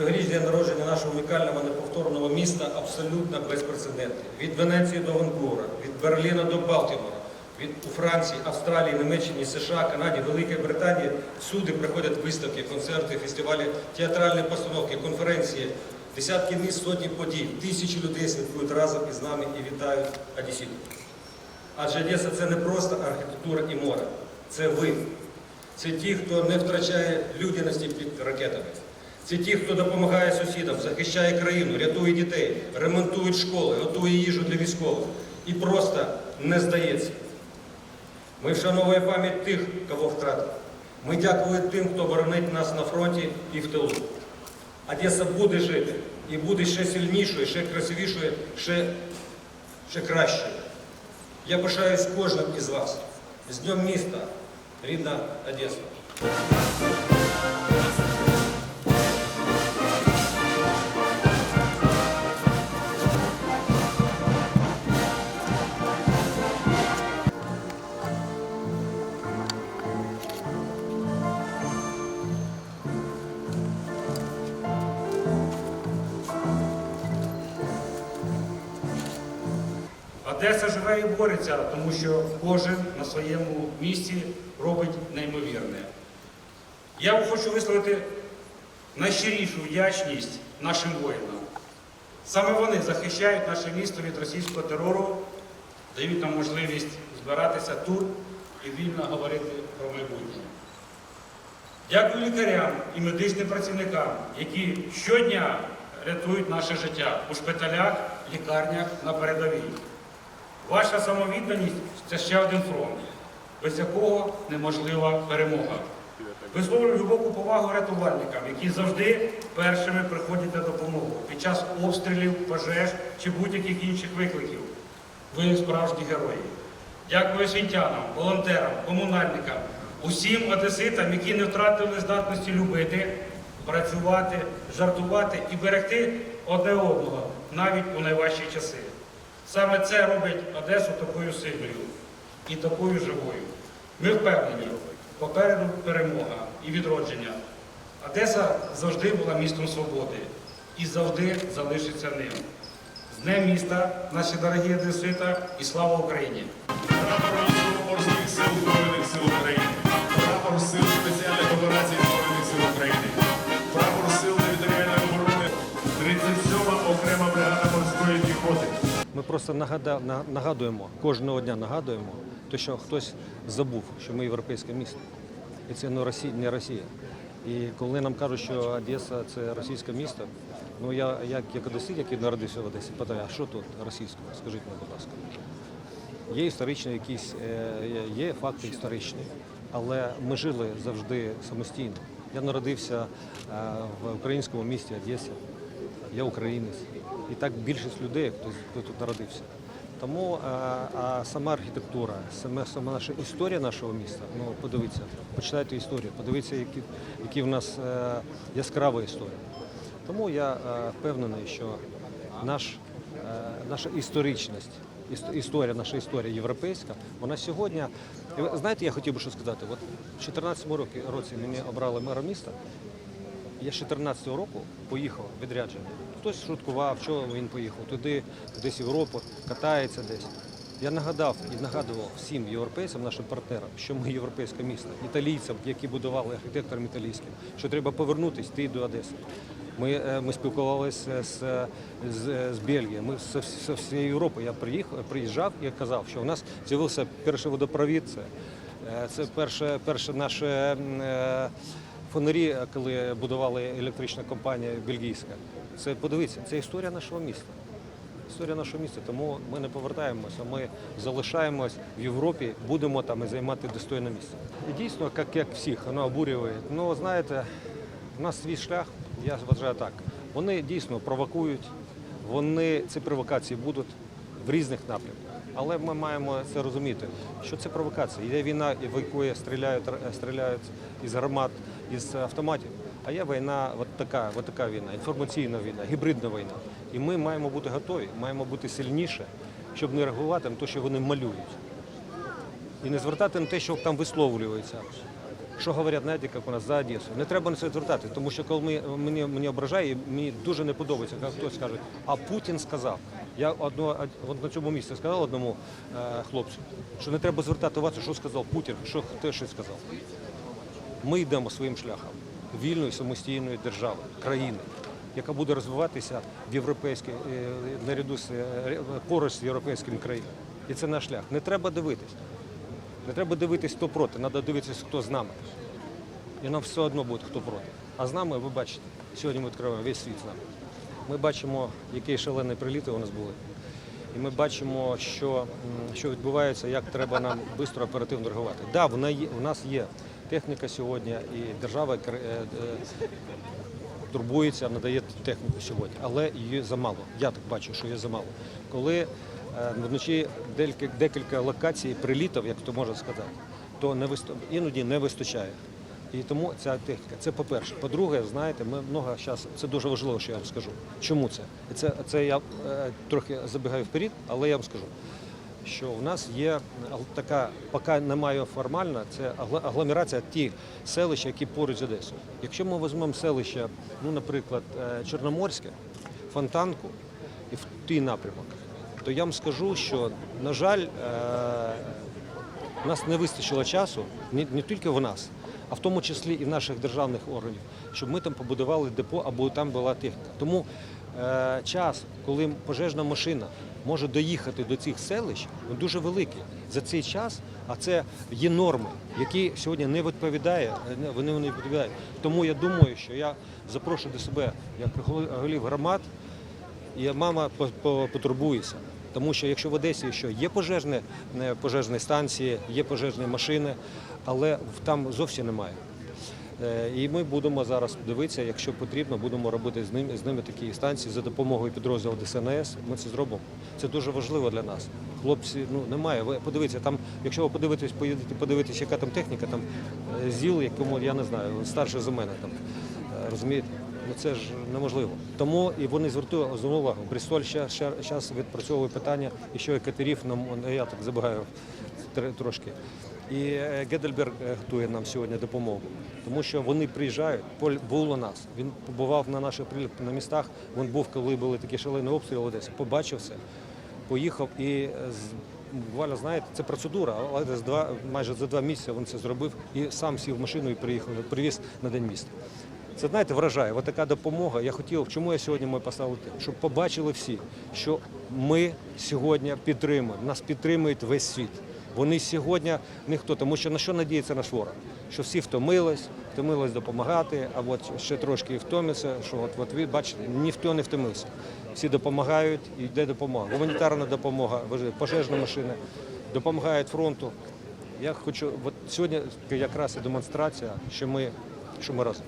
Цьогоріч день народження нашого унікального неповторного міста абсолютно безпрецедентний. Від Венеції до Ванкувера, від Берліна до Балтімора, від у Франції, Австралії, Німеччині, США, Канаді, Великій Британії всюди приходять виставки, концерти, фестивалі, театральні постановки, конференції, десятки міст, сотні подій, тисячі людей святкують разом із нами і вітають одеситів. Адже Одеса це не просто архітектура і море, це ви. Це ті, хто не втрачає людяності під ракетами. Це ті, хто допомагає сусідам, захищає країну, рятує дітей, ремонтує школи, готує їжу для військових і просто не здається. Ми вшановуємо пам'ять тих, кого втратили. Ми дякуємо тим, хто боронить нас на фронті і в тилу. Одеса буде жити і буде ще сильнішою, ще красивішою, ще, ще кращою. Я пишаюсь кожним із вас. З Днем міста, рідна Одеса. Одеса живе і бореться, тому що кожен на своєму місці робить неймовірне. Я хочу висловити найщирішу вдячність нашим воїнам. Саме вони захищають наше місто від російського терору, дають нам можливість збиратися тут і вільно говорити про майбутнє. Дякую лікарям і медичним працівникам, які щодня рятують наше життя у шпиталях, лікарнях на передовій. Ваша самовідданість це ще один фронт, без якого неможлива перемога. Висловлюю глибоку повагу рятувальникам, які завжди першими приходять на допомогу під час обстрілів, пожеж чи будь-яких інших викликів. Ви справжні герої. Дякую освітянам, волонтерам, комунальникам, усім одеситам, які не втратили здатності любити, працювати, жартувати і берегти одне одного навіть у найважчі часи. Саме це робить Одесу такою сильною і такою живою. Ми впевнені, попереду перемога і відродження. Одеса завжди була містом свободи і завжди залишиться ним. З Днем міста, наші дорогі одесита, і слава Україні! Просто нагадуємо, кожного дня нагадуємо, те, що хтось забув, що ми європейське місто. І це не Росія. І коли нам кажуть, що Одеса це російське місто, ну я як, як одесит, який народився в Одесі, питаю, а що тут російського? Скажіть мені, будь ласка. Є історичні якісь, е, є факти історичні, але ми жили завжди самостійно. Я народився е, в українському місті Одесі. Я українець. І так більшість людей, хто, тут народився. Тому е, а сама архітектура, саме, сама наша історія нашого міста, ну подивіться, почитайте історію, подивіться, які, які в нас е, яскрава історія. Тому я е, впевнений, що наш, е, наша історичність, іс- історія, наша історія європейська, вона сьогодні. Знаєте, я хотів би що сказати. От в 2014 році, мені обрали мера міста. Я з 14 року поїхав відрядження. Хтось шуткував, що він поїхав туди, десь в Європу, катається десь. Я нагадав і нагадував всім європейцям, нашим партнерам, що ми європейське місто, італійцям, які будували архітекторам італійським, що треба повернутися, йти до Одеси. Ми, е, ми спілкувалися з, з, з Бельгією, ми з, з всієї Європи. Я приїхав, приїжджав і казав, що у нас з'явився перший водопровід. Це, е, це перше, перше наше. е, фонарі, коли будували електрична компанія бельгійська. Це подивіться, це історія нашого міста. Історія нашого міста. Тому ми не повертаємося, ми залишаємось в Європі, будемо там і займати достойне місце. І дійсно, як, як всіх, воно обурює. Ну, знаєте, у нас свій шлях, я вважаю так. Вони дійсно провокують, вони ці провокації будуть в різних напрямках. Але ми маємо це розуміти, що це провокація. Є війна, в якої стріляють, стріляють із гармат, із автоматів. А є війна, от така, от така війна, інформаційна війна, гібридна війна. І ми маємо бути готові, маємо бути сильніше, щоб не реагувати на те, що вони малюють. І не звертати на те, що там висловлюється. що говорять, знаєте, як у нас за Одесу. Не треба на це звертати, тому що коли ми, мені, мені ображає, мені дуже не подобається, коли хтось каже, а Путін сказав. Я одно, на цьому місці сказав одному е, хлопцю, що не треба звертати увагу, що сказав Путін, що хто щось сказав. Ми йдемо своїм шляхом вільної самостійної держави, країни, яка буде розвиватися в європейській е, наряду з е, поруч з європейськими країнами. І це наш шлях. Не треба дивитись. Не треба дивитись, хто проти, треба дивитися, хто з нами. І нам все одно буде хто проти. А з нами, ви бачите, сьогодні ми відкриваємо весь світ з нами. Ми бачимо, які шалені приліти у нас були. І ми бачимо, що, що відбувається, як треба нам швидко оперативно реагувати. Так, да, вона є, нас є техніка сьогодні, і держава е, е, турбується, надає техніку сьогодні, але її замало. Я так бачу, що її замало. Коли е, вночі декілька, локацій прилітів, як то можна сказати, то не іноді не вистачає. І тому ця техніка. Це по-перше. По-друге, знаєте, ми много зараз, це дуже важливо, що я вам скажу. Чому це? Це, це я е, трохи забігаю вперед, але я вам скажу, що у нас є така, поки немає формально, це агломерація ті селища, які поруч з Одесою. Якщо ми візьмемо селище, ну, наприклад, е, Чорноморське, Фонтанку і в той напрямок, то я вам скажу, що, на жаль, е, у нас не вистачило часу, не, не тільки в нас, а в тому числі і в наших державних органів, щоб ми там побудували депо або там була техніка. Тому е, час, коли пожежна машина може доїхати до цих селищ, він дуже великий. За цей час, а це є норми, які сьогодні не відповідає, не- вони не відповідають. Тому я думаю, що я запрошую до себе як голів громад, і мама по- по- потурбується. Тому що якщо в Одесі що є пожежні, е, пожежні станції, є пожежні машини, але там зовсім немає. Е, І ми будемо зараз дивитися, якщо потрібно, будемо робити з ними, з ними такі станції за допомогою підрозділу ДСНС. Ми це зробимо. Це дуже важливо для нас. Хлопці, ну немає. Ви подивіться, там, якщо ви подивитесь, поїдете подивитись, яка там техніка, там е, ЗІЛ, якому я не знаю, старше за мене там. Е, Розумієте? Ну це ж неможливо. Тому і вони звертують увагу. Брістоль ще, зараз відпрацьовує питання, і що і катерів нам я так забагаю трошки. І е, Гедельберг е, готує нам сьогодні допомогу, тому що вони приїжджають. Поль був у нас. Він побував на наших приліт на містах. Він був, коли були такі шалені обстріли Одесі. Побачив все, поїхав і е, буквально знаєте, це процедура, але за два майже за два місяці він це зробив і сам сів в машину і приїхав, привіз на день міста. Це знаєте, вражає. Ось така допомога. Я хотів, чому я сьогодні ми поставив, те? щоб побачили всі, що ми сьогодні підтримуємо. Нас підтримує весь світ. Вони сьогодні ніхто, тому що на що надіється наш ворог? Що всі втомились, втомились допомагати, а от ще трошки і втомиться, що от, от ви бачите, ніхто не втомився. Всі допомагають, і йде допомога. Гуманітарна допомога, пожежна машина, допомагають фронту. Я хочу, от сьогодні якраз і демонстрація, що ми, що ми разом.